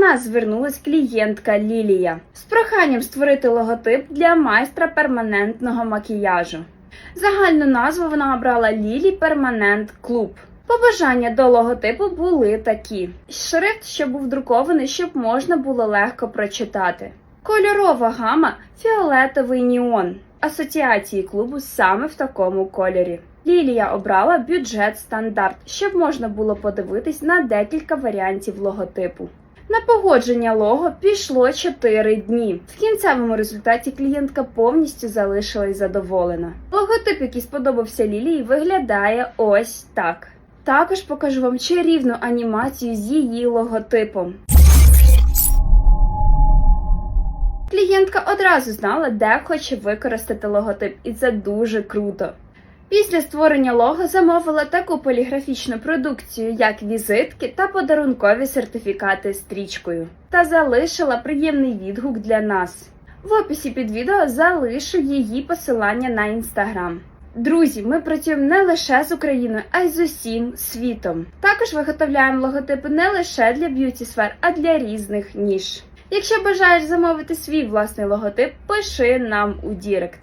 Нас звернулась клієнтка Лілія з проханням створити логотип для майстра перманентного макіяжу. Загальну назву вона обрала Лілі Перманент Клуб. Побажання до логотипу були такі: шрифт, що був друкований, щоб можна було легко прочитати. Кольорова гама фіолетовий ніон. Асоціації клубу саме в такому кольорі. Лілія обрала бюджет стандарт, щоб можна було подивитись на декілька варіантів логотипу. На погодження лого пішло 4 дні. В кінцевому результаті клієнтка повністю залишилась задоволена. Логотип, який сподобався Лілії, виглядає ось так. Також покажу вам чарівну анімацію з її логотипом. Клієнтка одразу знала, де хоче використати логотип, і це дуже круто. Після створення лого замовила таку поліграфічну продукцію, як візитки та подарункові сертифікати стрічкою, та залишила приємний відгук для нас. В описі під відео залишу її посилання на інстаграм. Друзі, ми працюємо не лише з Україною, а й з усім світом. Також виготовляємо логотипи не лише для б'юті сфер, а для різних ніж. Якщо бажаєш замовити свій власний логотип, пиши нам у Дірект.